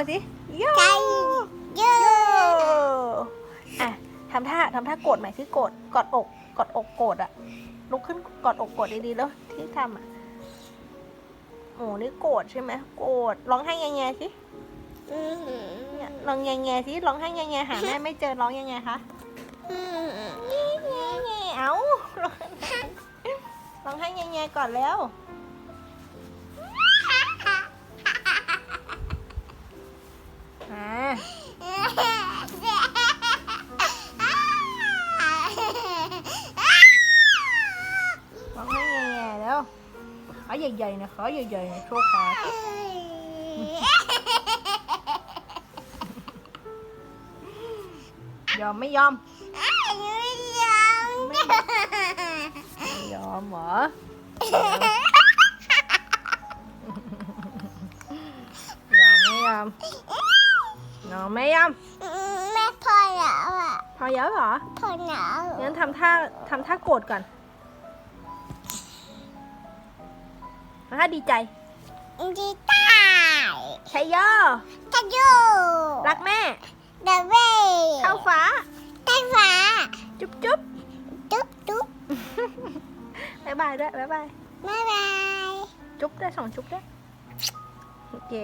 ก่อนสิโยใจเยอโยะอะทำท่าทำท่าโกรธใหม่สิโกรธกอดอกกอดอกโกรธอะลุกขึ้นกอดอกโกรธดีๆแล้วที่ทำอะโอ้นี่โกรธใช่ไหมโกรธร้องไห้แง่ๆสิอืมเนี่ยลองแง่ๆสิร้องไห้แง่ๆหาแม่ไม่เจอร้องยังไงคะอืมแง่ๆเอ้าร้องไห้แง่ๆก่อนแล้ว ขาใหญ่ๆนะขาใหญ่ๆนะโชว์ขาสิยอมไม่ยอม ไม่ยอมเหรอยอมไม่ยอมยอมไม่ยอมแม่พอแล้วอะพอเยอะเหรอพอแล้วงั้นทำท่าทำท่าโกรธก่อน ทำท่าดีใจ ดีตายใช่ย่อจะอยู่รักแม่เดเว่เท่าฟ้าใต้ฟ้า จุ๊บจุ๊บตุ๊บตุ๊บบ๊ายบายด้วยบ๊ายบายบ๊ายบาย จุ๊บด้วยสองจุ๊บด้วยโอเค